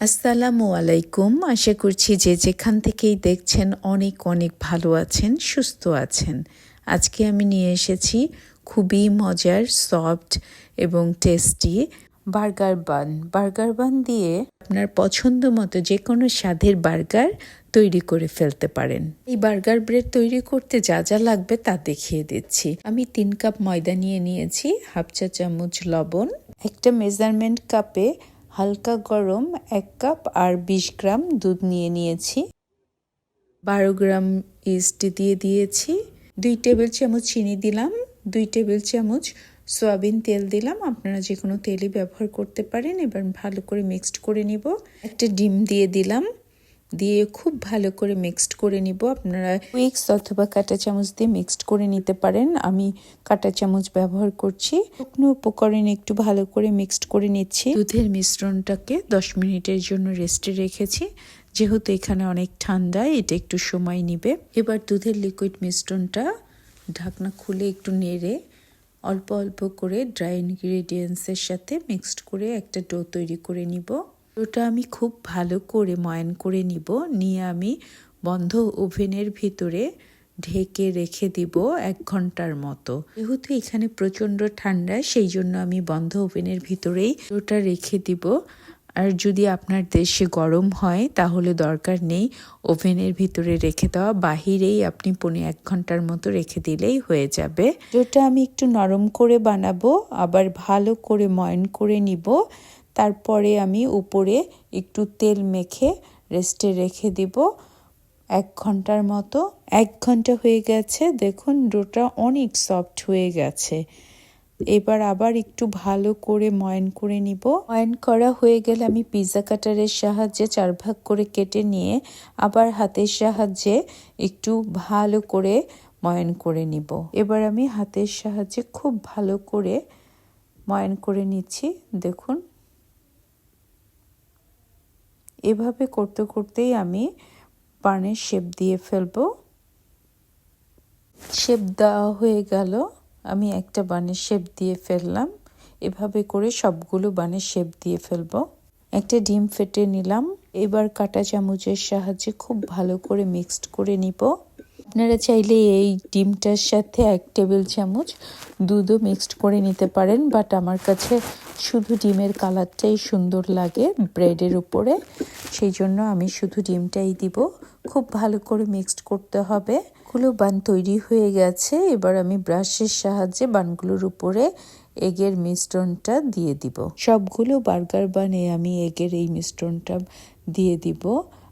আসসালামু আলাইকুম। আশা করছি যে যেখান থেকেই দেখছেন অনেক অনেক ভালো আছেন, সুস্থ আছেন। আজকে আমি নিয়ে এসেছি খুবই মজার সফট এবং tasty burger bun. Burger bun দিয়ে আপনার পছন্দ মতো যে কোনো স্বাদের বার্গার তৈরি করে ফেলতে পারেন। এই বার্গার ব্রেড তৈরি করতে যা যা লাগবে তা দেখিয়ে দিচ্ছি। আমি তিন কাপ ময়দা নিয়ে নিয়েছি, হাফ চা চামচ লবণ, একটা মেজারমেন্ট কাপে হালকা গরম, এক কাপ আর বিশ গ্রাম দুধ নিয়ে নিয়েছি। বারো গ্রাম ইস্ট দিয়ে দিয়েছি। দুই টেবিল চামচ চিনি দিলাম, দুই টেবিল চামচ সয়াবিন তেল দিলাম। আপনারা যে কোনো তেলই ব্যবহার করতে পারেন, এবার ভালো করে মিক্সড করে নিব। একটা ডিম দিয়ে দিলাম। দিয়ে খুব ভালো করে মিক্সড করে নিব। আপনারা উইক্স অথবা কাঁটা চামচ দিয়ে মিক্সড করে নিতে পারেন। আমি কাঁটা চামচ ব্যবহার করছি। শুকনো উপকরণ একটু ভালো করে মিক্সড করে নিচ্ছি। দুধের মিশ্রণটাকে দশ মিনিটের জন্য রেস্টে রেখেছি। যেহেতু এখানে অনেক ঠান্ডা, এটা একটু সময় নিবে। এবার দুধের লিকুইড মিশ্রণটা ঢাকনা খুলে একটু নেড়ে অল্প অল্প করে ড্রাই ইনগ্রিডিয়েন্টসের সাথে মিক্সড করে একটা ডো তৈরি করে নিব। ওটা আমি খুব ভালো করে ময়ান করে নিব। নিয়ে আমি বন্ধ ওভেনের ভিতরে ঢেকে রেখে দিব এক ঘণ্টার মতো। যেহেতু এখানে প্রচণ্ড ঠান্ডা, সেই জন্য আমি বন্ধ ওভেনের ভিতরেই ওটা রেখে দিব। আর যদি আপনার দেশে গরম হয়, তাহলে দরকার নেই ওভেনের ভিতরে রেখে দেওয়া। বাহিরেই আপনি পনে এক ঘণ্টার মতো রেখে দিলেই হয়ে যাবে। ওটা আমি একটু নরম করে বানাবো, আবার ভালো করে ময়ন করে নিব। তারপরে আমি উপরে একটু তেল মেখে রেস্টে রেখে দিব। এক ঘণ্টার মতো। এক ঘণ্টা হয়ে গেছে। দেখুন, ডোটা অনেক সফট হয়ে গেছে। এবার আবার একটু ভালো করে ময়ন করে নিব। ময়ন করা হয়ে গেলে আমি পিৎজা কাটারের সাহায্যে চার ভাগ করে কেটে নিয়ে আবার হাতের সাহায্যে একটু ভালো করে ময়ন করে নিব। এবার আমি হাতের সাহায্যে খুব ভালো করে ময়ন করে নিচ্ছি। দেখুন এভাবে করতে করতেই আমি পানের শেপ দিয়ে ফেলব। শেপ দেওয়া হয়ে গেল, আমি একটা বানের শেপ দিয়ে ফেললাম। এভাবে করে সবগুলো বানের শেপ দিয়ে ফেলব। একটা ডিম ফেটে নিলাম। এবার কাটা চামচের সাহায্যে খুব ভালো করে মিক্সড করে নিব। আপনারা চাইলে এই ডিমটার সাথে এক টেবিল চামচ দুধও মিক্সড করে নিতে পারেন, বাট আমার কাছে শুধু ডিমের কালারটাই সুন্দর লাগে ব্রেডের উপরে। সেই জন্য আমি শুধু ডিমটাই দিব। খুব ভালো করে মিক্সড করতে হবে। গুলো বান তৈরি হয়ে গেছে। এবার আমি ব্রাশের সাহায্যে বানগুলোর উপরে এগের মিশ্রণটা দিয়ে দিব। সবগুলো বার্গার বানে আমি এগের এই মিশ্রণটা দিয়ে দিব।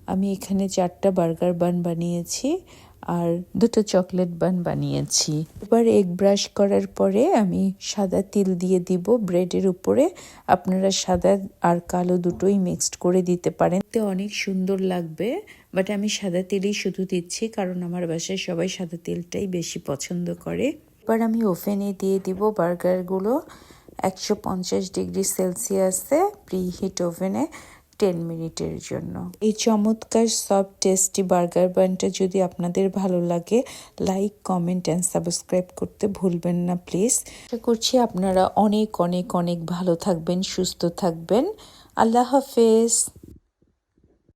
আমি এখানে চারটা বার্গার বান বানিয়েছি। আর দুটো চকলেট বান বানিয়েছি। এবার এগ ব্রাশ করার পরে আমি সাদা তিল দিয়ে দিব ব্রেডের উপরে। আপনারা সাদা আর কালো দুটোই মিক্সড করে দিতে পারেন। এতে অনেক সুন্দর লাগবে, বাট আমি সাদা তেলই শুধু দিচ্ছি কারণ আমার বাসায় সবাই সাদা তেলটাই বেশি পছন্দ করে। এবার আমি ওভেনে দিয়ে দিব বার্গারগুলো। একশো পঞ্চাশ ডিগ্রি সেলসিয়াসে প্রি হিট ওভেনে। টেন মিনিটের জন্য। এই চমৎকার সব টেস্টি বার্গার বানটা যদি আপনাদের ভালো লাগে লাইক কমেন্ট অ্যান্ড সাবস্ক্রাইব করতে ভুলবেন না প্লিজ আশা করছি আপনারা অনেক অনেক অনেক ভালো থাকবেন সুস্থ থাকবেন। আল্লাহ হাফেজ।